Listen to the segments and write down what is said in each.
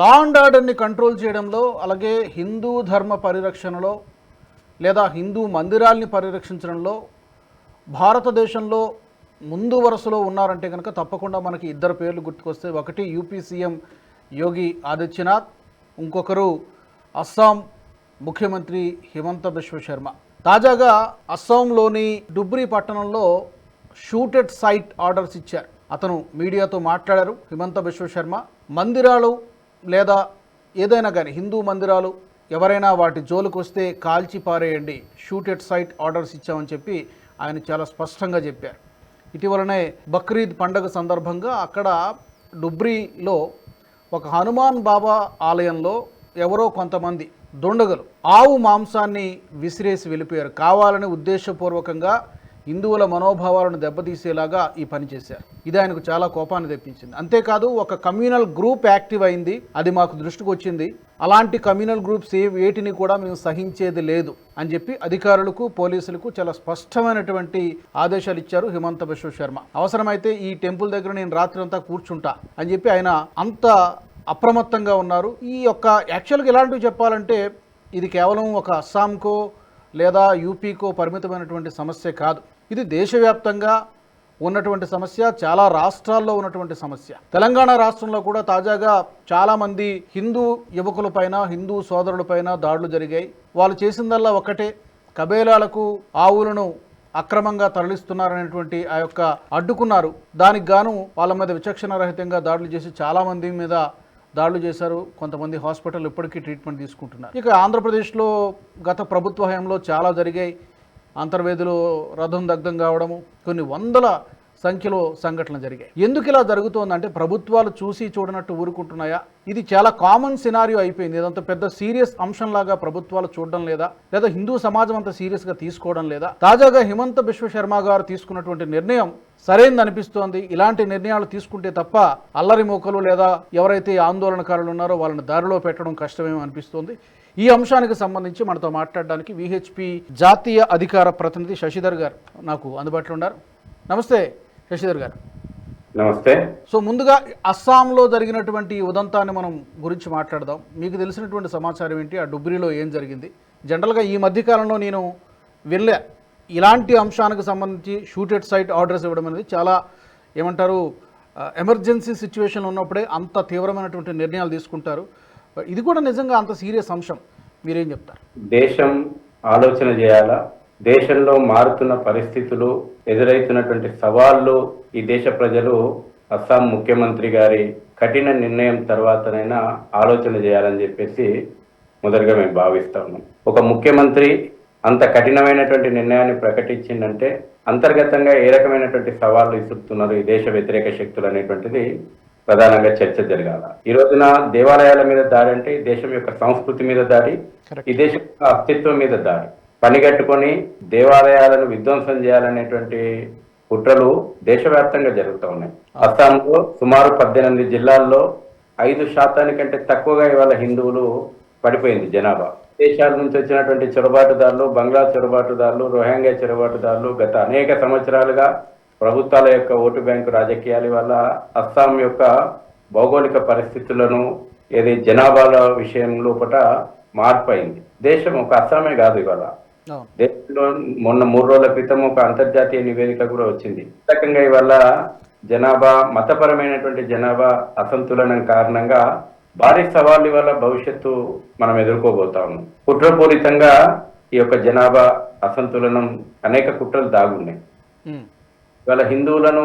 Law and ఆర్డర్ని control చేయడంలో అలాగే హిందూ ధర్మ పరిరక్షణలో లేదా హిందూ మందిరాల్ని పరిరక్షించడంలో భారతదేశంలో ముందు వరుసలో ఉన్నారంటే కనుక తప్పకుండా మనకి ఇద్దరు పేర్లు గుర్తుకొస్తే ఒకటి యూపీ సీఎం యోగి ఆదిత్యనాథ్ ఇంకొకరు అస్సాం ముఖ్యమంత్రి హిమంత బిశ్వ శర్మ. తాజాగా అస్సాంలోని డుబ్రి పట్టణంలో షూటెడ్ సైట్ ఆర్డర్స్ ఇచ్చారు. అతను మీడియాతో మాట్లాడారు. హిమంత బిశ్వ శర్మ మందిరాలు లేదా ఏదైనా కానీ హిందూ మందిరాలు ఎవరైనా వాటి జోలికి వస్తే కాల్చి పారేయండి షూటెడ్ సైట్ ఆర్డర్స్ ఇచ్చామని చెప్పి ఆయన చాలా స్పష్టంగా చెప్పారు. ఇటీవలనే బక్రీద్ పండగ సందర్భంగా అక్కడ డుబ్రీలో ఒక హనుమాన్ బాబా ఆలయంలో ఎవరో కొంతమంది దొండగలు ఆవు మాంసాన్ని విసిరేసి వెళ్ళిపోయారు. కావాలని ఉద్దేశపూర్వకంగా హిందువుల మనోభావాలను దెబ్బతీసేలాగా ఈ పని చేశారు. ఇది ఆయనకు చాలా కోపాన్ని తెప్పించింది. అంతేకాదు ఒక కమ్యూనల్ గ్రూప్ యాక్టివ్ అయింది. అది మాకు దృష్టికి వచ్చింది. అలాంటి కమ్యూనల్ గ్రూప్స్ ఏ వేటిని కూడా మేము సహించేది లేదు అని చెప్పి అధికారులకు పోలీసులకు చాలా స్పష్టమైనటువంటి ఆదేశాలు ఇచ్చారు హిమంత బిశ్వ శర్మ. అవసరమైతే ఈ టెంపుల్ దగ్గర నేను రాత్రి అంతా కూర్చుంటా అని చెప్పి ఆయన అంత అప్రమత్తంగా ఉన్నారు. ఈ యొక్క యాక్చువల్గా ఎలాంటివి చెప్పాలంటే ఇది కేవలం ఒక అస్సాంకో లేదా యూపీకో పరిమితమైనటువంటి సమస్య కాదు. ఇది దేశవ్యాప్తంగా ఉన్నటువంటి సమస్య చాలా రాష్ట్రాల్లో ఉన్నటువంటి సమస్య. తెలంగాణ రాష్ట్రంలో కూడా తాజాగా చాలామంది హిందూ యువకులపైన హిందూ సోదరులపైన దాడులు జరిగాయి. వాళ్ళు చేసిందల్లా ఒకటే కబేలాలకు ఆవులను అక్రమంగా తరలిస్తున్నారనేటువంటి ఆ యొక్క అడ్డుకున్నారు. దానికి గాను వాళ్ళ మీద విచక్షణ రహితంగా దాడులు చేసి చాలామంది మీద దాడులు చేశారు కొంతమంది హాస్పిటల్ ఇప్పటికీ ట్రీట్మెంట్ తీసుకుంటున్నారు. ఇక ఆంధ్రప్రదేశ్లో గత ప్రభుత్వ హయాంలో చాలా జరిగాయి. అంతర్వేదిలో రథం దగ్ధం కావడము కొన్ని వందల సంఖ్యలో సంఘటనలు జరిగాయి. ఎందుకు ఇలా జరుగుతోందంటే ప్రభుత్వాలు చూసి చూడనట్టు ఊరుకుంటున్నాయా? ఇది చాలా కామన్ సినారియో అయిపోయింది. ఇదంత పెద్ద సీరియస్ అంశంలాగా ప్రభుత్వాలు చూడడం లేదా లేదా హిందూ సమాజం అంత సీరియస్గా తీసుకోవడం లేదా? తాజాగా హిమంత బిశ్వ శర్మ గారు తీసుకున్నటువంటి నిర్ణయం సరైనది అనిపిస్తోంది. ఇలాంటి నిర్ణయాలు తీసుకుంటే తప్ప అల్లరి మూకలు లేదా ఎవరైతే ఆందోళనకారులు ఉన్నారో వాళ్ళని దారిలో పెట్టడం కష్టమేమో అనిపిస్తోంది. ఈ అంశానికి సంబంధించి మనతో మాట్లాడడానికి విహెచ్పి జాతీయ అధికార ప్రతినిధి శశిధర్ గారు నాకు అందుబాటులో ఉన్నారు. నమస్తే. శశిధర్ గారు. నమస్తే. సో ముందుగా అస్సాంలో జరిగినటువంటి ఉదంతాన్ని మనం గురించి మాట్లాడదాం. మీకు తెలిసినటువంటి సమాచారం ఏంటి? ఆ డుబ్రీలో ఏం జరిగింది? జనరల్గా ఈ మధ్యకాలంలో నేను వెళ్ళా ఇలాంటి అంశానికి సంబంధించి షూటెడ్ సైట్ ఆర్డర్స్ ఇవ్వడం అనేది చాలా ఏమంటారు ఎమర్జెన్సీ సిచ్యువేషన్ ఉన్నప్పుడే అంత తీవ్రమైనటువంటి నిర్ణయాలు తీసుకుంటారు. ఇది కూడా నిజంగా అంత సీరియస్ అంశం. మీరేం చెప్తారు? దేశం ఆలోచన చేయాలా? దేశంలో మారుతున్న పరిస్థితులు ఎదురైతున్నటువంటి సవాళ్ళు ఈ దేశ ప్రజలు అస్సాం ముఖ్యమంత్రి గారి కఠిన నిర్ణయం తర్వాతనైనా ఆలోచన చేయాలని చెప్పేసి మొదటగా మేము భావిస్తా ఉన్నాం. ఒక ముఖ్యమంత్రి అంత కఠినమైనటువంటి నిర్ణయాన్ని ప్రకటించిందంటే అంతర్గతంగా ఏ రకమైనటువంటి సవాళ్ళు ఇస్తున్నారు ఈ దేశ వ్యతిరేక శక్తులు అనేటువంటిది ప్రధానంగా చర్చ జరగాల. ఈ రోజున దేవాలయాల మీద దాడి అంటే దేశం యొక్క సంస్కృతి మీద దాడి ఈ దేశం యొక్క అస్తిత్వం మీద దాడి. పనిగట్టుకొని దేవాలయాలను విధ్వంసం చేయాలనేటువంటి కుట్రలు దేశవ్యాప్తంగా జరుగుతూ ఉన్నాయి. అస్సాంలో సుమారు పద్దెనిమిది జిల్లాల్లో ఐదు శాతానికంటే తక్కువగా ఇవాళ హిందువులు పడిపోయింది జనాభా. దేశాల నుంచి వచ్చినటువంటి చొరబాటుదారులు బంగ్లా చొరబాటుదారులు రోహింగ్యా చొరబాటుదారులు గత అనేక సంవత్సరాలుగా ప్రభుత్వాల యొక్క ఓటు బ్యాంకు రాజకీయాల వల్ల అస్సాం యొక్క భౌగోళిక పరిస్థితులను ఏది జనాభాల విషయం లోపల మార్పు అయింది. దేశం ఒక అస్సామే కాదు ఇవాళ. దేశంలో మొన్న మూడు రోజుల క్రితం ఒక అంతర్జాతీయ నివేదిక కూడా వచ్చింది. రకంగా ఇవాళ జనాభా మతపరమైనటువంటి జనాభా అసంతులనం కారణంగా భారీ సవాళ్ళ వల్ల భవిష్యత్తు మనం ఎదుర్కోబోతా ఉన్నాం. కుట్రపూరితంగా ఈ యొక్క జనాభా అసంతులనం అనేక కుట్రలు దాగున్నాయి. ఉమ్. ఇవాళ హిందువులను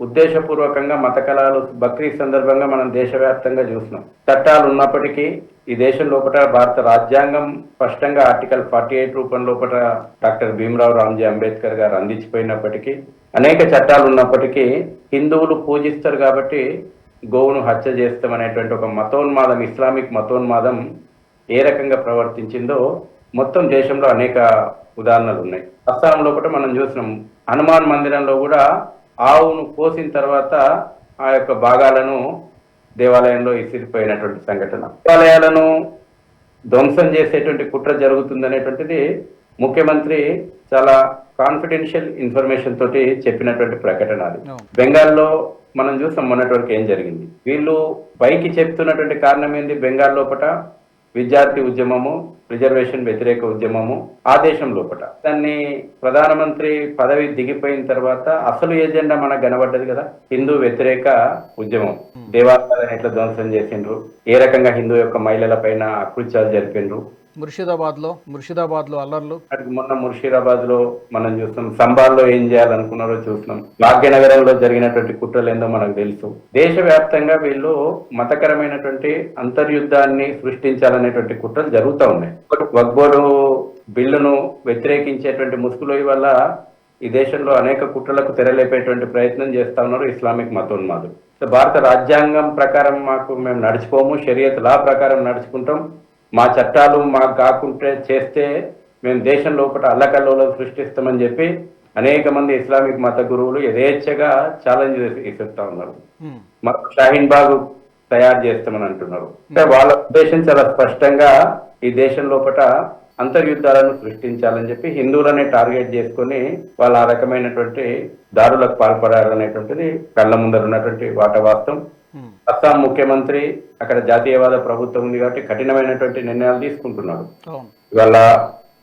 ఉద్దేశపూర్వకంగా మత కళాలు బక్రీద్ సందర్భంగా మనం దేశవ్యాప్తంగా చూసినాం చట్టాలు ఉన్నప్పటికీ ఈ దేశం లోపల భారత రాజ్యాంగం స్పష్టంగా ఆర్టికల్ ఫార్టీ ఎయిట్ రూపం లోపల డాక్టర్ భీమరావు రామ్జీ అంబేద్కర్ గారు అందించిపోయినప్పటికీ అనేక చట్టాలు ఉన్నప్పటికీ హిందువులు పూజిస్తారు కాబట్టి గోవును హత్య చేస్తామనేటువంటి ఒక మతోన్మాదం ఇస్లామిక్ మతోన్మాదం ఏ రకంగా ప్రవర్తించిందో మొత్తం దేశంలో అనేక ఉదాహరణలు ఉన్నాయి. అస్సాంలో కూడా మనం చూసినాం హనుమాన్ మందిరంలో కూడా ఆవును కోసిన తర్వాత ఆ యొక్క భాగాలను దేవాలయంలో ఇసిరిపోయినటువంటి సంఘటన. దేవాలయాలను ధ్వంసం చేసేటువంటి కుట్ర జరుగుతుంది అనేటువంటిది ముఖ్యమంత్రి చాలా కాన్ఫిడెన్షియల్ ఇన్ఫర్మేషన్ తోటి చెప్పినటువంటి ప్రకటన అది. బెంగాల్లో మనం చూసాం మొన్నటి వరకు ఏం జరిగింది. వీళ్ళు పైకి చెప్తున్నటువంటి కారణం ఏంది? బెంగాల్ లోపట విద్యార్థి ఉద్యమము రిజర్వేషన్ వ్యతిరేక ఉద్యమము ఆ దేశం లోపట. దాన్ని ప్రధానమంత్రి పదవి దిగిపోయిన తర్వాత అసలు ఎజెండా మనకు కనబడ్డది కదా? హిందూ వ్యతిరేక ఉద్యమం. దేవాలయాలను ఎట్లా ధ్వంసం చేసిండ్రు? ఏ రకంగా హిందూ యొక్క మహిళల పైన అకృత్యాలు జరిపిండ్రు? ముర్షిదాబాద్లో ముర్షిదాబాద్లో అల్లర్లు. అక్కడికి మొన్న ముర్షిదాబాద్లో మనం చూస్తాం సంబాల్లో ఏం చేయాలనుకున్నారో చూస్తున్నాం. భాగ్యనగరంలో జరిగినటువంటి కుట్రలు ఏందో మనకు తెలుసు. దేశవ్యాప్తంగా వీళ్ళు మతకరమైనటువంటి అంతర్యుద్ధాన్ని సృష్టించాలనేటువంటి కుట్రలు జరుగుతూ ఉన్నాయి. వగ్బోడు బిల్లును వ్యతిరేకించేటువంటి ముసుగులో వల్ల ఈ దేశంలో అనేక కుట్రలకు తెరలేపేటువంటి ప్రయత్నం చేస్తా ఉన్నారు ఇస్లామిక్ మతోన్మాదులు. భారత రాజ్యాంగం ప్రకారం మాకు మేము నడుచుకోము షరియత్ లా ప్రకారం నడుచుకుంటాం. మా చట్టాలు మాకు కాకుంటే చేస్తే మేము దేశం లోపల అల్లకల్లోలం సృష్టిస్తామని చెప్పి అనేక మంది ఇస్లామిక్ మత గురువులు యథేచ్ఛగా ఛాలెంజ్ ఇస్తుతా ఉన్నారు. మాకు షాహీన్ బాగ్ తయారు చేస్తామని అంటున్నారు. అంటే వాళ్ళ ఉద్దేశం చాలా స్పష్టంగా ఈ దేశం లోపల అంతర్యుద్ధాలను సృష్టించాలని చెప్పి హిందువులనే టార్గెట్ చేసుకొని వాళ్ళు ఆ రకమైనటువంటి దారులకు పాల్పడారనేటువంటిది కళ్ళ ముందర ఉన్నటువంటి వాట వాస్తవం. ఉమ్, అస్సాం ముఖ్యమంత్రి అక్కడ జాతీయవాద ప్రభుత్వం ఉంది కాబట్టి కఠినమైనటువంటి నిర్ణయాలు తీసుకుంటున్నారు. అవును. ఇవాళ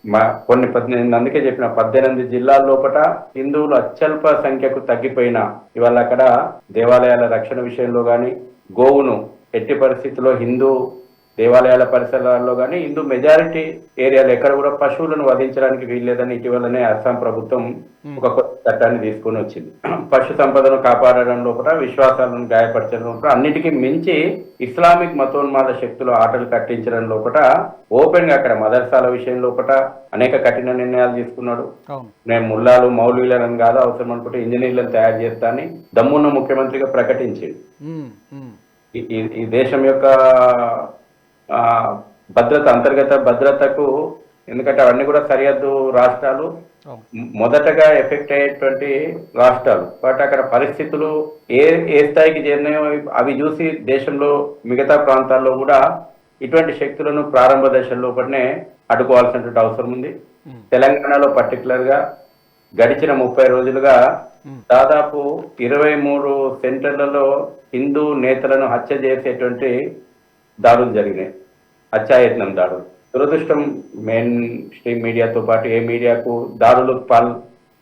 మా కొన్ని పద్దెనిమిది అందుకే చెప్పిన పద్దెనిమిది జిల్లాల లోపల హిందువులు అత్యల్ప సంఖ్యకు తగ్గిపోయినా ఇవాళ అక్కడ దేవాలయాల రక్షణ విషయంలో కానీ గోవును ఎట్టి పరిస్థితుల్లో హిందూ దేవాలయాల పరిసరాల్లో కానీ హిందూ మెజారిటీ ఏరియాలో ఎక్కడ కూడా పశువులను వధించడానికి వీల్లేదని ఇటీవలనే అస్సాం ప్రభుత్వం ఒక కొత్త చట్టాన్ని తీసుకొని వచ్చింది. పశు సంపదను కాపాడడం లోపల విశ్వాసాలను గాయపరచడం లోపల అన్నిటికీ మించి ఇస్లామిక్ మతోన్మాద శక్తులు ఆటలు కట్టించడం లోపల ఓపెన్గా అక్కడ మదర్సాల విషయం లోపల అనేక కఠిన నిర్ణయాలు తీసుకున్నాడు. నేను ముల్లాలు మౌలవీలను కాదు అవసరం అనుకుంటే ఇంజనీర్లను తయారు చేస్తా అని దమ్మున్న ముఖ్యమంత్రిగా ప్రకటించింది ఈ- దేశం యొక్క భద్రత అంతర్గత భద్రతకు ఎందుకంటే అవన్నీ కూడా సరిహద్దు రాష్ట్రాలు. మొదటగా ఎఫెక్ట్ అయ్యేటువంటి రాష్ట్రాలు. బట్ అక్కడ పరిస్థితులు ఏ ఏ స్థాయికి చేరినాయో అవి చూసి దేశంలో మిగతా ప్రాంతాల్లో కూడా ఇటువంటి శక్తులను ప్రారంభ దశల్లో పడినే అడ్డుకోవాల్సినటువంటి అవసరం ఉంది. తెలంగాణలో పర్టికులర్గా గడిచిన ముప్పై రోజులుగా దాదాపు ఇరవై మూడు సెంటర్లలో హిందూ నేతలను హత్య చేసేటువంటి దాడులు జరిగినాయి. హత్యాయత్నం దాడులు దురదృష్టం మెయిన్ స్ట్రీమ్ మీడియాతో పాటు ఏ మీడియాకు దాడులు పాల్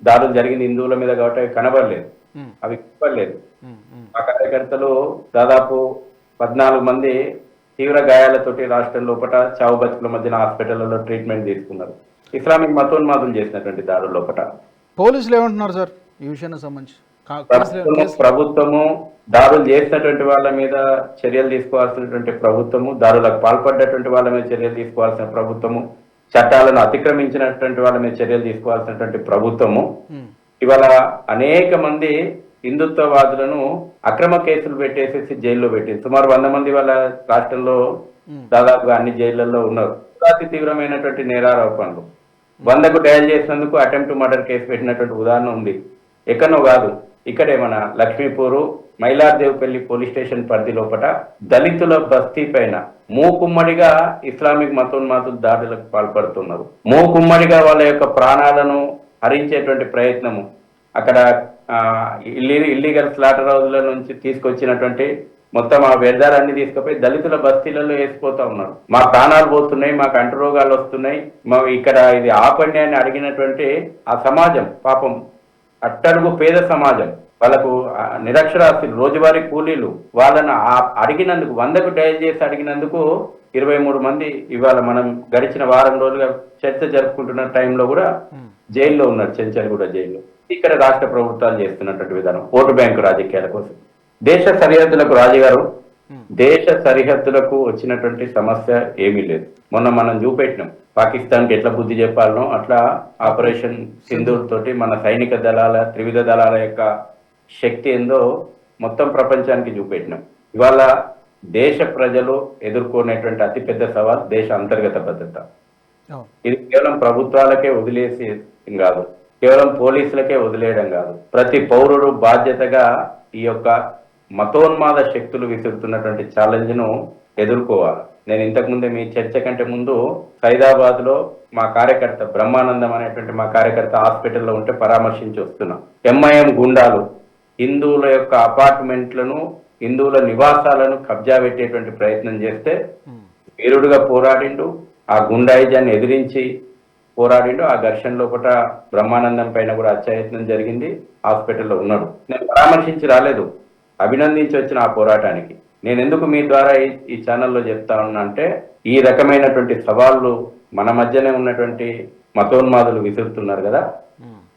దాడులు జరిగింది హిందువుల మీద కాబట్టి అవి కనబడలేదు. అవి కనబడలేదు. ఆ కార్యకర్తలు దాదాపు పద్నాలుగు మంది తీవ్ర గాయాలతోటి రాష్ట్రం లోపల చావు బతుకుల మధ్యన హాస్పిటల్లో ట్రీట్మెంట్ తీసుకున్నారు. ఇస్లామిక్ మతోన్మాదులు చేసినటువంటి దాడుల లోపల పోలీసులు ఏమంటున్నారు సార్? ఈ విషయానికి సంబంధించి. ప్రభుత్వము దాడులు చేసినటువంటి వాళ్ళ మీద చర్యలు తీసుకోవాల్సినటువంటి ప్రభుత్వము దాడులకు పాల్పడ్డటువంటి వాళ్ళ మీద చర్యలు తీసుకోవాల్సిన ప్రభుత్వము చట్టాలను అతిక్రమించినటువంటి వాళ్ళ మీద చర్యలు తీసుకోవాల్సినటువంటి ప్రభుత్వము. ఇవాళ అనేక మంది హిందుత్వవాదులను అక్రమ కేసులు పెట్టేసేసి జైల్లో పెట్టింది. సుమారు వంద మంది వాళ్ళ రాష్ట్రంలో దాదాపుగా అన్ని జైళ్ళలో ఉన్నారు. అతి తీవ్రమైనటువంటి నేరారోపణలు. వందకు డయల్ చేసినందుకు అటెంప్ట్ మర్డర్ కేసు పెట్టినటువంటి ఉదాహరణ ఉంది. ఎక్కడో కాదు. ఇక్కడే మన లక్ష్మీపూరు మైలార్దేవ్పల్లి పోలీస్ స్టేషన్ పరిధి లోపల దళితుల బస్తీ పైన మూకుమ్మడిగా ఇస్లామిక్ మతోన్మాదులు దాడులకు పాల్పడుతున్నారు. మూకుమ్మడిగా వాళ్ళ యొక్క ప్రాణాలను హరించేటువంటి ప్రయత్నము అక్కడ ఇల్లి ఇల్లీగల్ స్లాటర్ హౌస్ల నుంచి తీసుకొచ్చినటువంటి మొత్తం ఆ వ్యర్థాలన్నీ తీసుకుపోయి దళితుల బస్తీలలో వేసిపోతా ఉన్నారు. మా ప్రాణాలు పోతున్నాయి మాకు అంటు రోగాలు వస్తున్నాయి మా ఇక్కడ ఇది ఆపండి అని అడిగినటువంటి ఆ సమాజం పాపం అట్టడుగు పేద సమాజం. వాళ్ళకు ఆ నిరక్షరాస్యులు రోజువారీ కూలీలు వాళ్ళని అడిగినందుకు వందకు డయల్ చేసి అడిగినందుకు ఇరవై మూడు మంది ఇవాళ మనం గడిచిన వారం రోజులుగా చర్చ జరుపుకుంటున్న టైంలో కూడా జైల్లో ఉన్నారు చెంచల్గూడ జైల్లో. ఇక్కడ రాష్ట్ర ప్రభుత్వాలు చేస్తున్నటువంటి విధానం ఓటు బ్యాంకు రాజకీయాల కోసం. దేశ సరిహద్దులకు రాజుగారు దేశ సరిహద్దులకు వచ్చినటువంటి సమస్య ఏమీ లేదు. మొన్న మనం చూపెట్టినాం పాకిస్తాన్కి ఎట్లా బుద్ధి చెప్పాలనో అట్లా ఆపరేషన్ సింధూర్ తోటి మన సైనిక దళాల త్రివిధ దళాల యొక్క శక్తి ఏందో మొత్తం ప్రపంచానికి చూపెట్టినాం. ఇవాళ దేశ ప్రజలు ఎదుర్కొనేటువంటి అతిపెద్ద సవాల్ దేశ అంతర్గత భద్రత. ఇది కేవలం ప్రభుత్వాలకే వదిలేసి కాదు కేవలం పోలీసులకే వదిలేయడం కాదు. ప్రతి పౌరుడు బాధ్యతగా ఈ యొక్క మతోన్మాద శక్తులు విసురుతున్నటువంటి ఛాలెంజ్ను ఎదుర్కోవాలి. నేను ఇంతకుముందే మీ చర్చ కంటే ముందు సైదాబాద్లో మా కార్యకర్త బ్రహ్మానందం అనేటువంటి మా కార్యకర్త హాస్పిటల్లో ఉంటే పరామర్శించి వస్తున్నాం. ఎంఐఎం గుండాలు హిందువుల యొక్క అపార్ట్మెంట్లను హిందువుల నివాసాలను కబ్జా పెట్టేటువంటి ప్రయత్నం చేస్తే వీరుడుగా పోరాడిండు ఆ గుండాయిజాన్ని ఎదిరించి పోరాడిండు ఆ ఘర్షణ లోపల బ్రహ్మానందం పైన కూడా అత్యాయత్నం జరిగింది హాస్పిటల్లో ఉన్నాడు. నేను పరామర్శించి రాలేదు అభినందించి వచ్చిన ఆ పోరాటానికి. నేను ఎందుకు మీ ద్వారా ఈ ఈ ఛానల్లో చెప్తా ఉన్నా అంటే ఈ రకమైనటువంటి సవాళ్ళు మన మధ్యనే ఉన్నటువంటి మతోన్మాదులు విసురుతున్నారు కదా.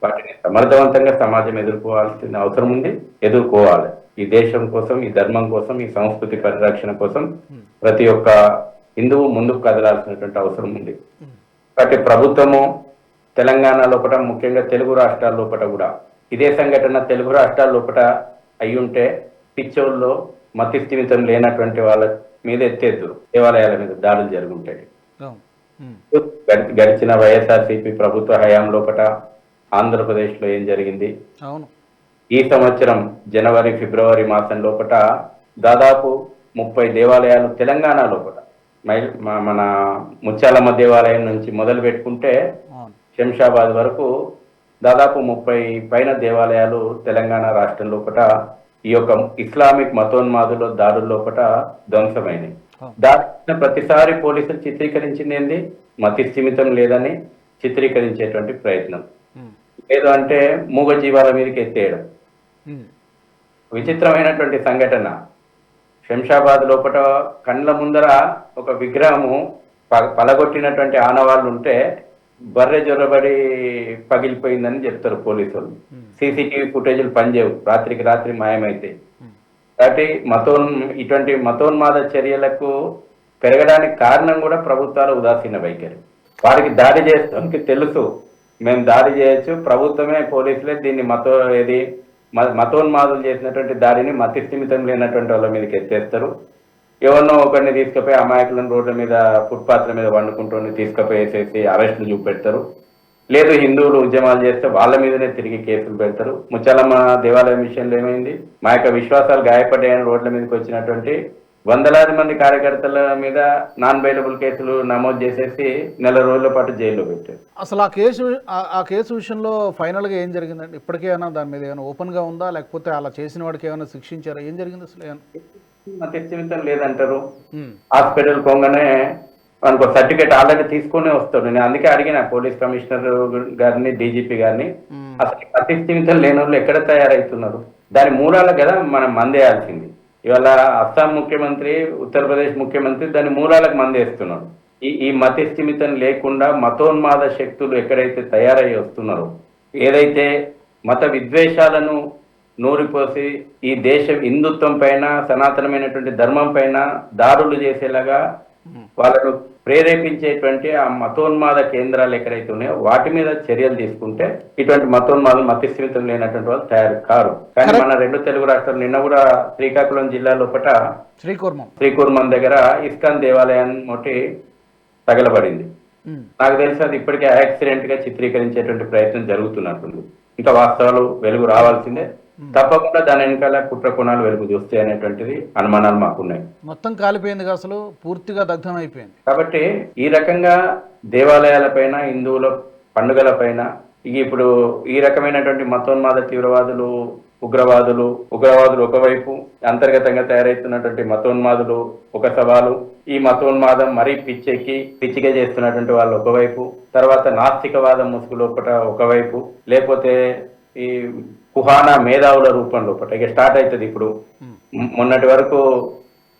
వాటిని సమర్థవంతంగా సమాజం ఎదుర్కోవాల్సిన అవసరం ఉంది ఎదుర్కోవాలి. ఈ దేశం కోసం ఈ ధర్మం కోసం ఈ సంస్కృతి పరిరక్షణ కోసం ప్రతి ఒక్క హిందువు ముందుకు కదలాల్సినటువంటి అవసరం ఉంది. కాబట్టి ప్రభుత్వము తెలంగాణ లోపల ముఖ్యంగా తెలుగు రాష్ట్రాల లోపల కూడా ఇదే సంఘటన తెలుగు రాష్ట్రాల లోపల అయి ఉంటే మతిస్థిమితం లేనటువంటి వాళ్ళ మీద ఎత్తేద్దు. దేవాలయాల మీద దాడులు. గడి- గడిచిన వైఎస్ఆర్సీపీ ప్రభుత్వ హయాం లోపల ఆంధ్రప్రదేశ్లో ఏం జరిగింది? ఈ సంవత్సరం జనవరి ఫిబ్రవరి మాసం లోపల దాదాపు ముప్పై దేవాలయాలు తెలంగాణ లోపల మన ముత్యాలమ్మ దేవాలయం నుంచి మొదలు పెట్టుకుంటే శంషాబాద్ వరకు దాదాపు ముప్పై పైన దేవాలయాలు తెలంగాణ రాష్ట్రం లోపల ఈ యొక్క ఇస్లామిక్ మతోన్మాదుల దాడుల లోపల ధ్వంసమైనవి. దాడిన ప్రతిసారి పోలీసులు చిత్రీకరించింది ఏంది మతి స్థిమితం లేదని చిత్రీకరించేటువంటి ప్రయత్నం. లేదు అంటే మూగ జీవాల మీదకి ఎత్తేయడం. విచిత్రమైనటువంటి సంఘటన శంషాబాద్ లోపల కండ్ల ముందర ఒక విగ్రహము ప- పలగొట్టినటువంటి ఆనవాళ్ళు ఉంటే బర్రె జొరబడి పగిలిపోయిందని చెప్తారు పోలీసులు. సీసీటీవీ ఫుటేజీలు పనిచేయవు. రాత్రికి రాత్రి మాయమైతే. ఉమ్. కాబట్టి మతోన్ ఇటువంటి మతోన్మాద చర్యలకు పెరగడానికి కారణం కూడా ప్రభుత్వాల ఉదాసీన వైఖరి. వారికి దాడి చేస్తానికి తెలుసు. మేము దాడి చేయొచ్చు. ప్రభుత్వమే పోలీసులే దీన్ని మతో ఏది మతోన్మాదులు చేసినటువంటి దాడిని మతి స్థిమితం లేనటువంటి వాళ్ళ మీదకి ఎత్తేస్తారు. ఎవరినో ఒకరిని తీసుకుపోయి అమాయకులను రోడ్ల మీద ఫుట్పాత్ల మీద వండుకుంటూ తీసుకుపోయేసేసి అరెస్టులు చూపెడతారు. లేదు హిందువులు ఉద్యమాలు చేస్తే వాళ్ళ మీదనే తిరిగి కేసులు పెడతారు. ముచ్చలమ్మ దేవాలయం విషయంలో ఏమైంది? మా యొక్క విశ్వాసాలు గాయపడ్డాయని రోడ్ల మీదకి వచ్చినటువంటి వందలాది మంది కార్యకర్తల మీద నాన్ బెయిలబుల్ కేసులు నమోదు చేసేసి నెల రోజుల పాటు జైల్లో పెట్టారు. అసలు ఆ కేసు ఆ- ఆ కేసు విషయంలో ఫైనల్గా ఏం జరిగిందండి? ఇప్పటికేమైనా దాని మీద ఏమైనా ఓపెన్గా ఉందా? లేకపోతే అలా చేసిన వాడికి ఏమైనా శిక్షించారా? ఏం జరిగింది అసలు? మత స్థిమితం లేదంటారు. హాస్పిటల్ పోగానే మనకు సర్టిఫికేట్ ఆల్రెడీ తీసుకునే వస్తాడు. నేను అందుకే అడిగిన పోలీస్ కమిషనర్ గారిని డీజీపీ గారిని. అసలు మతి స్థిమితం లేని వాళ్ళు ఎక్కడ తయారవుతున్నారు దాని మూలాలు కదా మనం మందేయాల్సింది. ఇవాళ అస్సాం ముఖ్యమంత్రి ఉత్తరప్రదేశ్ ముఖ్యమంత్రి దాని మూలాలకు మందేస్తున్నాడు ఈ ఈ మతి స్థిమితం లేకుండా మతోన్మాద శక్తులు ఎక్కడైతే తయారై వస్తున్నారో ఏదైతే మత విద్వేషాలను నూరిపోసి ఈ దేశ హిందుత్వం పైన సనాతనమైనటువంటి ధర్మం పైన దాడులు చేసేలాగా వాళ్ళను ప్రేరేపించేటువంటి ఆ మతోన్మాద కేంద్రాలు ఎక్కడైతే ఉన్నాయో వాటి మీద చర్యలు తీసుకుంటే ఇటువంటి మతోన్మాదం మతిస్థిమితం లేనటువంటి వాళ్ళు తయారు కారు. కానీ మన రెండు తెలుగు రాష్ట్రాలు నిన్న కూడా శ్రీకాకుళం జిల్లా లోపల శ్రీకూర్మం. శ్రీకూర్మం దగ్గర ఇస్కాన్ దేవాలయం ఒకటి తగలబడింది. నాకు తెలిసి అది ఇప్పటికే యాక్సిడెంట్గా చిత్రీకరించేటువంటి ప్రయత్నం జరుగుతున్నట్టుంది. ఇంకా వాస్తవాలు వెలుగు రావాల్సిందే. తప్పకుండా దాని వెనకాల కుట్ర కోణాలు వెలుగు చూస్తాయి అనేటువంటిది అనుమానాలు మాకున్నాయి. మొత్తం కాలిపోయింది అసలు? పూర్తిగా దగ్ధం అయిపోయింది కాబట్టి ఈ రకంగా దేవాలయాలపైన హిందువుల పండుగలపైన ఇక ఇప్పుడు ఈ రకమైనటువంటి మతోన్మాద తీవ్రవాదులు ఉగ్రవాదులు ఉగ్రవాదులు ఒకవైపు అంతర్గతంగా తయారవుతున్నటువంటి మతోన్మాదులు ఒక సవాలు ఈ మతోన్మాదం మరీ పిచ్చెక్కి పిచ్చిగా చేస్తున్నటువంటి వాళ్ళు ఒకవైపు తర్వాత నాస్తికవాదం ముసుగు లోపల ఒకవైపు లేకపోతే ఈ కుహానా మేధావుల రూపం లోపల ఇక స్టార్ట్ అవుతుంది ఇప్పుడు. మొన్నటి వరకు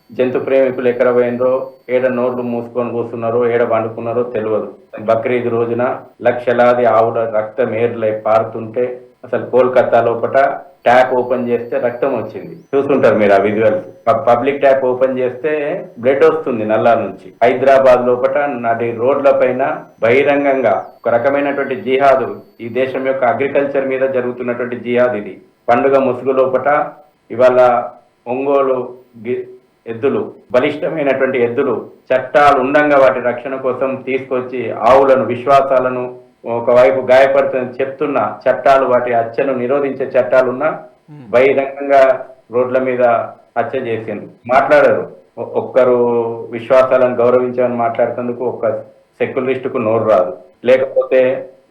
జంతు ప్రేమికులు ఎక్కడ పోయిందో ఏడ నోర్లు మూసుకొని కూర్చున్నారో ఏడ వండుకున్నారో తెలియదు బక్రీద్ రోజున లక్షలాది ఆవుల రక్తం ఏర్లై పారుతుంటే అసలు కోల్కతా లోపల ట్యాప్ ఓపెన్ చేస్తే రక్తం వచ్చింది. చూసుంటారు మీరు ఆ విజువల్స్. పబ్లిక్ ట్యాప్ ఓపెన్ చేస్తే బ్లడ్ వస్తుంది నల్లా నుంచి. హైదరాబాద్ లోపల నాటి రోడ్ల పైన బహిరంగంగా ఒక రకమైనటువంటి జిహాదు ఈ దేశం యొక్క అగ్రికల్చర్ మీద జరుగుతున్నటువంటి జిహాద్ ఇది. పండుగ ముసుగు లోపల ఇవాళ ఒంగోలు గి- ఎద్దులు బలిష్టమైనటువంటి ఎద్దులు చట్టాలు ఉండంగా వాటి రక్షణ కోసం తీసుకొచ్చి ఆవులను విశ్వాసాలను ఒకవైపు గాయపడుతుందని చెప్తున్న చట్టాలు వాటి హత్యను నిరోధించే చట్టాలున్నా బహిరంగంగా రోడ్ల మీద హత్య చేసింది మాట్లాడారు. ఒక్కరు విశ్వాసాలను గౌరవించామని మాట్లాడుతందుకు ఒక్క సెక్యులరిస్టుకు నోరు రాదు. లేకపోతే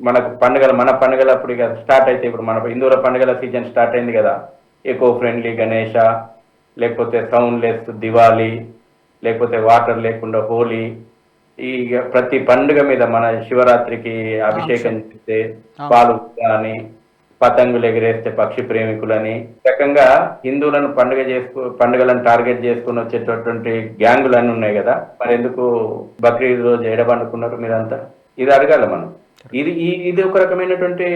మనకు పండుగలు మన పండుగలు అప్పుడు ఇక స్టార్ట్ అయితే ఇప్పుడు మన హిందువుల పండుగల సీజన్ స్టార్ట్ అయింది కదా. ఎకో ఫ్రెండ్లీ గణేష లేకపోతే సౌండ్ లెస్ దివాళీ లేకపోతే వాటర్ లేకుండా హోలీ ఈ ప్రతి పండుగ మీద మన శివరాత్రికి అభిషేకం చేస్తే పాలు అని పతంగులు ఎగిరేస్తే పక్షి ప్రేమికులని రకంగా హిందువులను పండుగ చేసుకు పండుగలను టార్గెట్ చేసుకుని వచ్చేటటువంటి గ్యాంగులు అన్నీ ఉన్నాయి కదా. మరి ఎందుకు బక్రీద్ రోజు ఎడబండుకున్నారు మీరంతా? ఇది అడగాల మనం. ఇది ఇది ఒక రకమైనటువంటి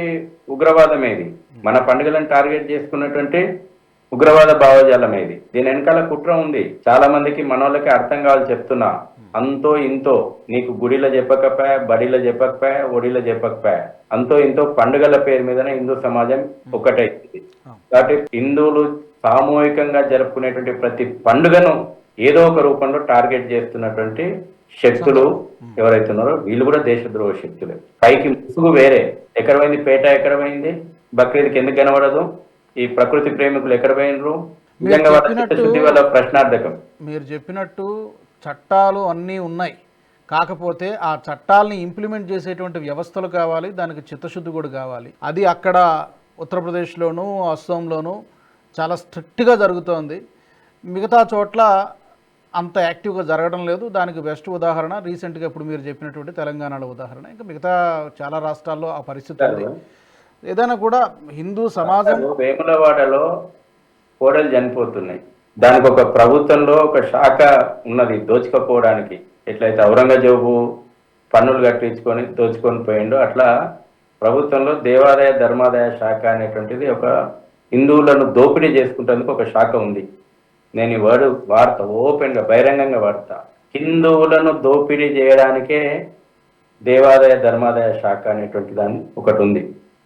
ఉగ్రవాదమే ఇది మన పండుగలను టార్గెట్ చేసుకున్నటువంటి ఉగ్రవాద భావజాలం ఇది దీని వెనకాల కుట్ర ఉంది. చాలా మందికి మనోళ్ళకి అర్థం కావాలి చెప్తున్నా. అంతో ఇంతో నీకు గుడిలో చెప్పకపోయా బడిలో చెప్పకపోయా ఒడిలో చెప్పకపోయా. అంతో ఇంతో పండుగల పేరు మీదనే హిందూ సమాజం ఒకటైంది. కాబట్టి హిందువులు సామూహికంగా జరుపుకునేటువంటి ప్రతి పండుగను ఏదో ఒక రూపంలో టార్గెట్ చేస్తున్నటువంటి శక్తులు ఎవరైతే ఉన్నారో వీళ్ళు కూడా దేశద్రోహ శక్తులే. పైకి ముసుగు వేరే. ఎక్కడ పోయింది పేట ఎక్కడ పోయింది బక్రీద్కి ఎందుకు కనబడదు? ఈ ప్రకృతి ప్రేమికులు ఎక్కడ పోయినరు? ప్రశ్నార్థకం. మీరు చెప్పినట్టు చట్టాలు అన్నీ ఉన్నాయి. కాకపోతే ఆ చట్టాలని ఇంప్లిమెంట్ చేసేటువంటి వ్యవస్థలు కావాలి దానికి చిత్తశుద్ధి కూడా కావాలి. అది అక్కడ ఉత్తరప్రదేశ్లోను అస్సాంలోను చాలా స్ట్రిక్ట్గా జరుగుతోంది. మిగతా చోట్ల అంత యాక్టివ్గా జరగడం లేదు. దానికి బెస్ట్ ఉదాహరణ రీసెంట్గా ఇప్పుడు మీరు చెప్పినటువంటి తెలంగాణలో ఉదాహరణ. ఇంకా మిగతా చాలా రాష్ట్రాల్లో ఆ పరిస్థితి ఉంది. ఏదైనా కూడా హిందూ సమాజం వేములవాడలో కోడలు చనిపోతున్నాయి. దానికి ఒక ప్రభుత్వంలో ఒక శాఖ ఉన్నది దోచుకపోవడానికి. ఎట్లయితే ఔరంగజేబు పన్నులు కట్టించుకొని దోచుకొని పోయిండో అట్లా ప్రభుత్వంలో దేవాదాయ ధర్మాదాయ శాఖ అనేటువంటిది ఒక హిందువులను దోపిడీ చేసుకుంటేందుకు ఒక శాఖ ఉంది. నేను ఈ వర్డ్ వాడతా ఓపెన్గా బహిరంగంగా వాడతా. హిందువులను దోపిడీ చేయడానికే దేవాదాయ ధర్మాదాయ శాఖ అనేటువంటి దాన్ని ఒకటి ఉంది.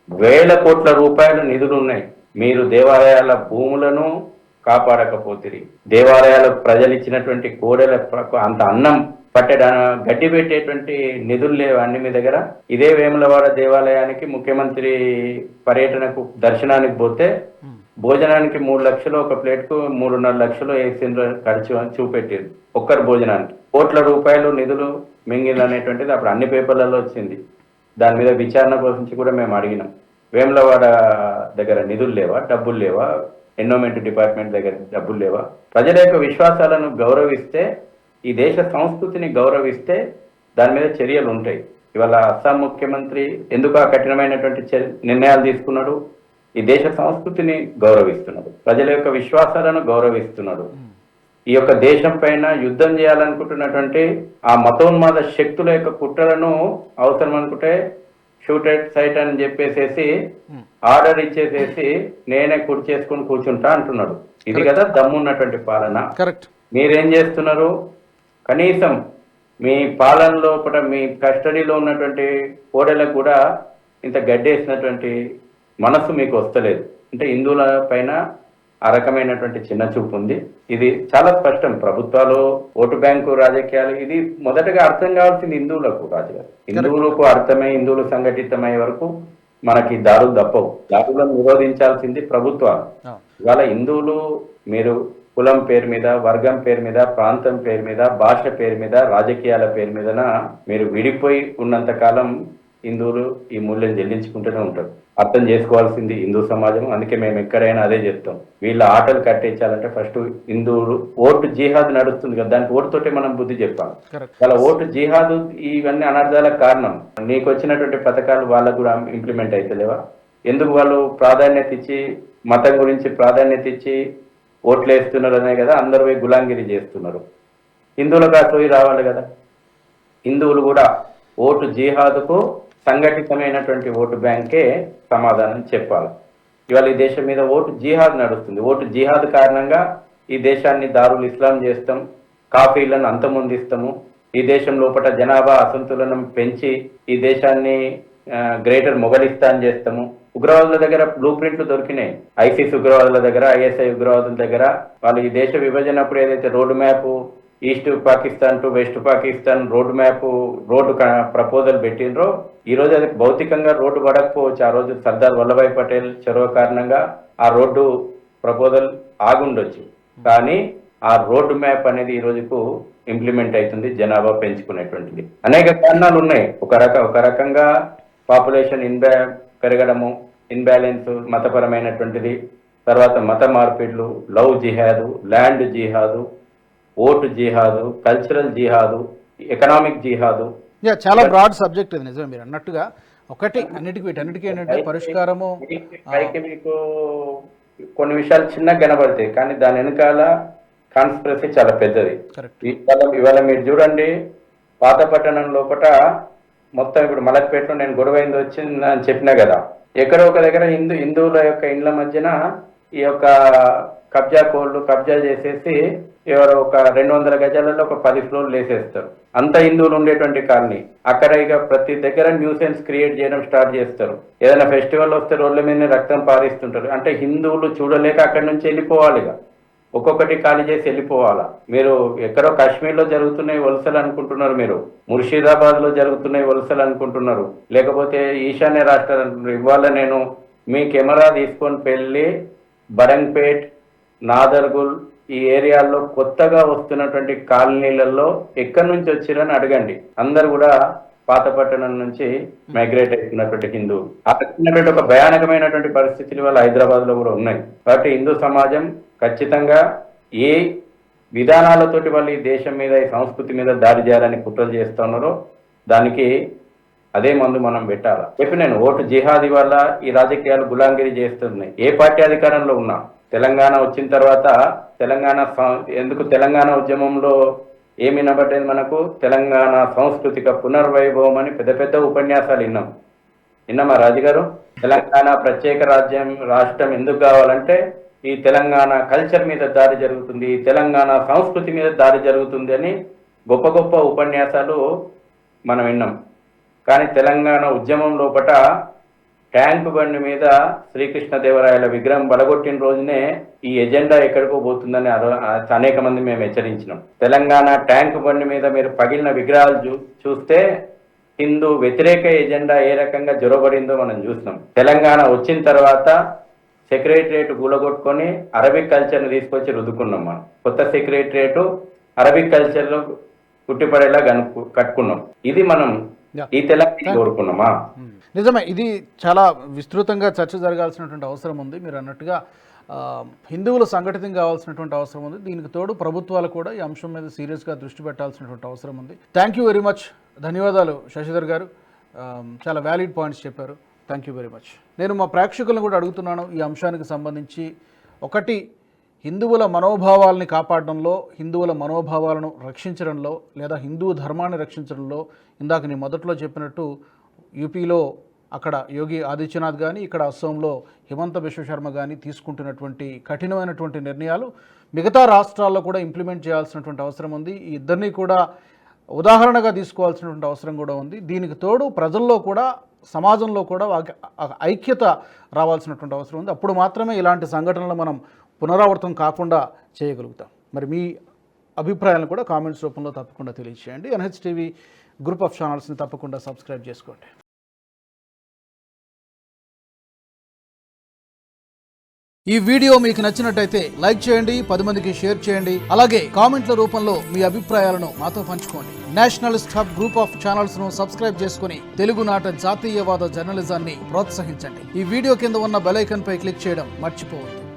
వేల కోట్ల రూపాయల నిధులు ఉన్నాయి. మీరు దేవాలయాల భూములను కాపాడకపోతే దేవాలయాలకు ప్రజలు ఇచ్చినటువంటి కోడెల అంత అన్నం పట్టడా గడ్డి పెట్టేటువంటి నిధులు లేవు అన్ని మీ దగ్గర. ఇదే వేములవాడ దేవాలయానికి ముఖ్యమంత్రి పర్యటనకు దర్శనానికి పోతే భోజనానికి మూడు లక్షలు ఒక ప్లేట్కు మూడున్నర లక్షలు వేసిండ్రు ఖర్చు అని చూపెట్టారు ఒక్కరి భోజనానికి. కోట్ల రూపాయలు నిధులు మింగిల్ అనేటువంటిది అప్పుడు అన్ని పేపర్లలో వచ్చింది. దాని మీద విచారణ గురించి కూడా మేము అడిగినాం. వేములవాడ దగ్గర నిధులు లేవా? డబ్బులు లేవా? ఎన్నోమెంట్ డిపార్ట్మెంట్ దగ్గర డబ్బులు లేవా? ప్రజల యొక్క విశ్వాసాలను గౌరవిస్తే ఈ దేశ సంస్కృతిని గౌరవిస్తే దాని మీద చర్యలు ఉంటాయి. ఇవాళ అస్సాం ముఖ్యమంత్రి ఎందుకు ఆ కఠినమైనటువంటి చర్య- నిర్ణయాలు తీసుకున్నాడు? ఈ దేశ సంస్కృతిని గౌరవిస్తున్నాడు. ప్రజల యొక్క విశ్వాసాలను గౌరవిస్తున్నాడు. ఈ యొక్క దేశం పైన యుద్ధం చేయాలనుకుంటున్నటువంటి ఆ మతోన్మాద శక్తుల యొక్క కుట్రలను అవసరం అనుకుంటే షూటెడ్ సైట్ అని చెప్పేసేసి ఆర్డర్ ఇచ్చేసేసి నేనే కుడి చేసుకుని కూర్చుంటా అంటున్నాడు. ఇది కదా దమ్మున్నటువంటి పాలన. కరెక్ట్ మీరేం చేస్తున్నారు? కనీసం మీ పాలన లోపల మీ కస్టడీలో ఉన్నటువంటి కోడలకు కూడా ఇంత గడ్డేసినటువంటి మనస్సు మీకు వస్తలేదు. అంటే హిందువుల పైన ఆ రకమైనటువంటి చిన్న చూపు ఉంది. ఇది చాలా స్పష్టం. ప్రభుత్వాలు ఓటు బ్యాంకు రాజకీయాలు ఇది మొదటగా అర్థం కావాల్సింది హిందువులకు రాజుగారు. హిందువులకు అర్థమై హిందువులు సంఘటితమయ్యే వరకు మనకి దారులు తప్పవు. దారులను నిరోధించాల్సింది ప్రభుత్వాలు ఇవాళ హిందువులు మీరు కులం పేరు మీద వర్గం పేరు మీద ప్రాంతం పేరు మీద భాష పేరు మీద రాజకీయాల పేరు మీదన మీరు విడిపోయి ఉన్నంత కాలం హిందువులు ఈ మూల్యం చెల్లించుకుంటూనే ఉంటారు. అర్థం చేసుకోవాల్సింది హిందూ సమాజం. అందుకే మేము ఎక్కడైనా అదే చెప్తాం. వీళ్ళ ఆటలు కట్టించాలంటే ఫస్ట్ హిందువులు ఓటు జిహాద్ నడుస్తుంది కదా దానికి ఓటుతోటే మనం బుద్ధి చెప్పాలి. వాళ్ళ ఓటు జిహాద్ ఇవన్నీ అనర్థాలకు కారణం. నీకు వచ్చినటువంటి పథకాలు వాళ్ళకు కూడా ఇంప్లిమెంట్ అవుతలేవా ఎందుకు వాళ్ళు ప్రాధాన్యత ఇచ్చి మతం గురించి ప్రాధాన్యత ఇచ్చి ఓట్లు వేస్తున్నారు అనే కదా అందరూ పోయి గులాంగిరి చేస్తున్నారు. హిందువులకు ఆ సోయి రావాలి కదా. హిందువులు కూడా ఓటు జిహాదుకు సంఘటితమైనటువంటి ఓటు బ్యాంకే సమాధానం చెప్పాలి. ఇవాళ ఈ దేశం మీద ఓటు జిహాద్ నడుస్తుంది. ఓటు జిహాద్ కారణంగా ఈ దేశాన్ని దారులు ఇస్లాం చేస్తాం కాఫీలను అంతమొందిస్తాము ఈ దేశం లోపల జనాభా అసంతులనం పెంచి ఈ దేశాన్ని గ్రేటర్ మొఘలిస్తాన్ చేస్తాము. ఉగ్రవాదుల దగ్గర బ్లూ ప్రింట్లు దొరికినాయి. ఐసిస్ ఉగ్రవాదుల దగ్గర ఐఎస్ఐ ఉగ్రవాదుల దగ్గర. వాళ్ళు ఈ దేశ విభజన అప్పుడు ఏదైతే road map east Pakistan to west Pakistan road map road proposal పెట్టినరో ఈ రోజు అది భౌతికంగా రోడ్డు పడకపోవచ్చు. ఆ రోజు సర్దార్ వల్లభాయ్ పటేల్ చొరవ కారణంగా ఆ రోడ్డు ప్రపోజల్ ఆగుండొచ్చు. కానీ ఆ రోడ్ మ్యాప్ అనేది ఈ రోజుకు ఇంప్లిమెంట్ అవుతుంది జనాభా పెంచుకునేటువంటిది. అనేక కారణాలు ఉన్నాయి. ఒక రక ఒక రకంగా పాపులేషన్ ఇన్బ్యా పెరగడము ఇన్బ్యాలెన్స్ మతపరమైనటువంటిది. తర్వాత మత మార్పిడ్లు లవ్ జిహాదు ల్యాండ్ జిహాదు ఓటు జిహాదు కల్చరల్ జిహాదు ఎకనామిక్ జిహాదు. చాలా బ్రాడ్ సబ్జెక్ట్ ఇది నిజమే మీరు అన్నట్టుగా ఒకటి అన్నిటికీ వీటన్నిటికీ ఏంటంటే పరిష్కారము పైకి మీకు కొన్ని విషయాలు చిన్నగా కనబడతాయి కానీ దాని వెనకాల కాన్స్పిరసీ చాలా పెద్దది. ఇవాళ మీరు చూడండి పాత పట్టణం లోపల మొత్తం ఇప్పుడు మలక్పేటలో నేను గొడవైంది వచ్చింది అని చెప్పినా కదా ఎక్కడో ఒక దగ్గర హిందూ హిందువుల యొక్క ఇండ్ల మధ్యన ఈ యొక్క కబ్జా కోళ్ళు కబ్జా చేసేసి ఎవరు ఒక రెండు వందల గజాలలో ఒక పది ఫ్లోర్లు వేసేస్తారు. అంత హిందువులు ఉండేటువంటి కాలనీ. అక్కడ ఇక ప్రతి దగ్గర న్యూసెన్స్ క్రియేట్ చేయడం స్టార్ట్ చేస్తారు. ఏదైనా ఫెస్టివల్ వస్తే రోడ్ల మీద రక్తం పారిస్తుంటారు. అంటే హిందువులు చూడలేక అక్కడి నుంచి వెళ్ళిపోవాలి ఇక. ఒక్కొక్కటి ఖాళీ చేసి వెళ్ళిపోవాలా? మీరు ఎక్కడో కాశ్మీర్లో జరుగుతున్నాయి వలసలు అనుకుంటున్నారు మీరు. ముర్షిదాబాద్లో జరుగుతున్నాయి వలసలు అనుకుంటున్నారు. లేకపోతే ఈశాన్య రాష్ట్రాలు ఇవాళ నేను మీ కెమెరా తీసుకొని వెళ్ళి బరంగ్పేట్ నాదర్గుల్ ఈ ఏరియాల్లో కొత్తగా వస్తున్నటువంటి కాలనీలలో ఎక్కడి నుంచి వచ్చిరని అడగండి. అందరు కూడా పాత పట్టణం నుంచి మైగ్రేట్ అవుతున్నటువంటి హిందువులు అక్కడ ఒక భయానకమైనటువంటి పరిస్థితులు వాళ్ళ హైదరాబాద్లో కూడా ఉన్నాయి. కాబట్టి హిందూ సమాజం ఖచ్చితంగా ఏ విధానాలతోటి వాళ్ళు ఈ దేశం మీద ఈ సంస్కృతి మీద దాడి చేయాలని కుట్రలు చేస్తున్నారో దానికి అదే మందు మనం పెట్టాలా? చెప్పి నేను ఓటు జిహాదీ వల్ల ఈ రాజకీయాలు గులాంగిరి చేస్తున్నాయి. ఏ పార్టీ అధికారంలో ఉన్నా? తెలంగాణ వచ్చిన తర్వాత తెలంగాణ ఎందుకు తెలంగాణ ఉద్యమంలో ఏమి వినబడ్డది మనకు? తెలంగాణ సాంస్కృతిక పునర్వైభవం అని పెద్ద పెద్ద ఉపన్యాసాలు విన్నాం. విన్నామా రాజుగారు? తెలంగాణ ప్రత్యేక రాజ్యం రాష్ట్రం ఎందుకు కావాలంటే ఈ తెలంగాణ కల్చర్ మీద దాడి జరుగుతుంది ఈ తెలంగాణ సంస్కృతి మీద దారి జరుగుతుంది అని గొప్ప గొప్ప ఉపన్యాసాలు మనం విన్నాం. కానీ తెలంగాణ ఉద్యమం లోపట ట్యాంక్ బండి మీద శ్రీకృష్ణదేవరాయల విగ్రహం బలగొట్టిన రోజునే ఈ ఎజెండా ఎక్కడికో పోతుందని అనేక మంది మేము హెచ్చరించినాం. తెలంగాణ ట్యాంక్ బండి మీద మీరు పగిలిన విగ్రహాలు చూ చూస్తే హిందూ వ్యతిరేక ఎజెండా ఏ రకంగా జొరబడిందో మనం చూసినాం. తెలంగాణ వచ్చిన తర్వాత సెక్రటరియట్ గూడగొట్టుకొని అరబిక్ కల్చర్ని తీసుకొచ్చి రుద్దుకున్నాం మనం. కొత్త సెక్రటరియట్ అరబిక్ కల్చర్లో పుట్టిపడేలా కనుక్కు కట్టుకున్నాం. ఇది మనం ఈ తెలంగాణ కోరుకున్నామా? మ్మ్. నిజమే ఇది చాలా విస్తృతంగా చర్చ జరగాల్సినటువంటి అవసరం ఉంది. మీరు అన్నట్టుగా హిందువులు సంఘటితం కావాల్సినటువంటి అవసరం ఉంది. దీనికి తోడు ప్రభుత్వాలు కూడా ఈ అంశం మీద సీరియస్గా దృష్టి పెట్టాల్సినటువంటి అవసరం ఉంది. థ్యాంక్ యూ వెరీ మచ్ ధన్యవాదాలు శశిధర్ గారు. చాలా వ్యాలిడ్ పాయింట్స్ చెప్పారు. థ్యాంక్ యూ వెరీ మచ్ నేను మా ప్రేక్షకులను కూడా అడుగుతున్నాను ఈ అంశానికి సంబంధించి. ఒకటి హిందువుల మనోభావాల్ని కాపాడడంలో హిందువుల మనోభావాలను రక్షించడంలో లేదా హిందూ ధర్మాన్ని రక్షించడంలో ఇందాక నేను మొదట్లో చెప్పినట్టు యూపీలో అక్కడ యోగి ఆదిత్యనాథ్ కానీ ఇక్కడ అసోంలో హిమంత విశ్వశర్మ కానీ తీసుకుంటున్నటువంటి కఠినమైనటువంటి నిర్ణయాలు మిగతా రాష్ట్రాల్లో కూడా ఇంప్లిమెంట్ చేయాల్సినటువంటి అవసరం ఉంది. ఈ ఇద్దరిని కూడా ఉదాహరణగా తీసుకోవాల్సినటువంటి అవసరం కూడా ఉంది. దీనికి తోడు ప్రజల్లో కూడా సమాజంలో కూడా ఐక్యత రావాల్సినటువంటి అవసరం ఉంది. అప్పుడు మాత్రమే ఇలాంటి సంఘటనలు మనం పునరావృతం కాకుండా చేయగలుగుతాం. మరి మీ అభిప్రాయాలను కూడా కామెంట్స్ రూపంలో తప్పకుండా తెలియచేయండి ఎన్హెచ్టీవీ గ్రూప్ ఆఫ్ ఛానల్స్ని తప్పకుండా సబ్స్క్రైబ్ చేసుకోండి. ఈ వీడియో మీకు నచ్చినట్టయితే లైక్ చేయండి పది మందికి షేర్ చేయండి. అలాగే కామెంట్ల రూపంలో మీ అభిప్రాయాలను మాతో పంచుకోండి. నేషనలిస్ట్ హబ్ గ్రూప్ ఆఫ్ ఛానల్స్ను సబ్స్క్రైబ్ చేసుకుని తెలుగునాట జాతీయవాద జర్నలిజాన్ని ప్రోత్సహించండి. ఈ వీడియో కింద ఉన్న బెలైకన్ పై క్లిక్ చేయడం మర్చిపోవద్దు.